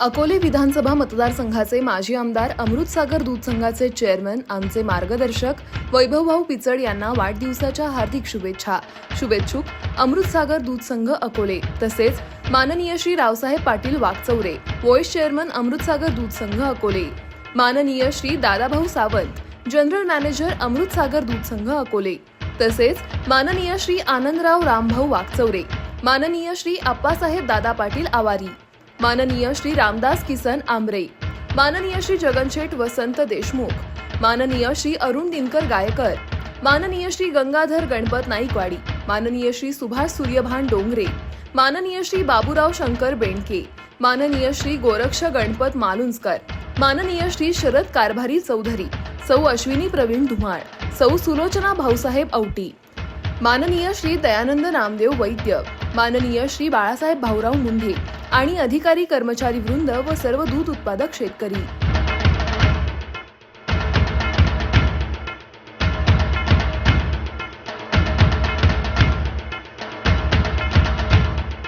अकोले विधानसभा मतदारसंघाचे माजी आमदार अमृतसागर दूध संघाचे चेअरमन आमचे मार्गदर्शक वैभवभाऊ पिचड यांना वाढदिवसाच्या हार्दिक शुभेच्छा. शुभेच्छुक अमृतसागर दूध संघ अकोले. तसेच माननीय श्री रावसाहेब पाटील वाघचौरे व्हॉइस चेअरमन अमृतसागर दूध संघ अकोले. माननीय श्री दादाभाऊ सावंत जनरल मॅनेजर अमृतसागर दूध संघ अकोले. तसेच माननीय श्री आनंदराव रामभाऊ वाकचौरे माननीय श्री आप्पासाहेब दादा पाटील आवारी. माननीय श्री रामदास किसन आंबरे माननीय श्री जगनशेठ वसंत देशमुख माननीय श्री अरुण दिनकर गायकर माननीय श्री गंगाधर गणपत नाईकवाडी माननीय श्री सुभाष सूर्यभान डोंगरे माननीय श्री बाबूराव शंकर बेंडके माननीय श्री गोरक्ष गणपत मालुंजकर माननीय श्री शरद कारभारी चौधरी सौ अश्विनी प्रवीण धुमाळ सौ सुलोचना भाऊसाहेब औटी माननीय श्री दयानंद नामदेव वैद्य माननीय श्री बाळासाहेब भाऊराव मुंढे आणि अधिकारी कर्मचारी वृंद व सर्व दूध उत्पादक शेतकरी.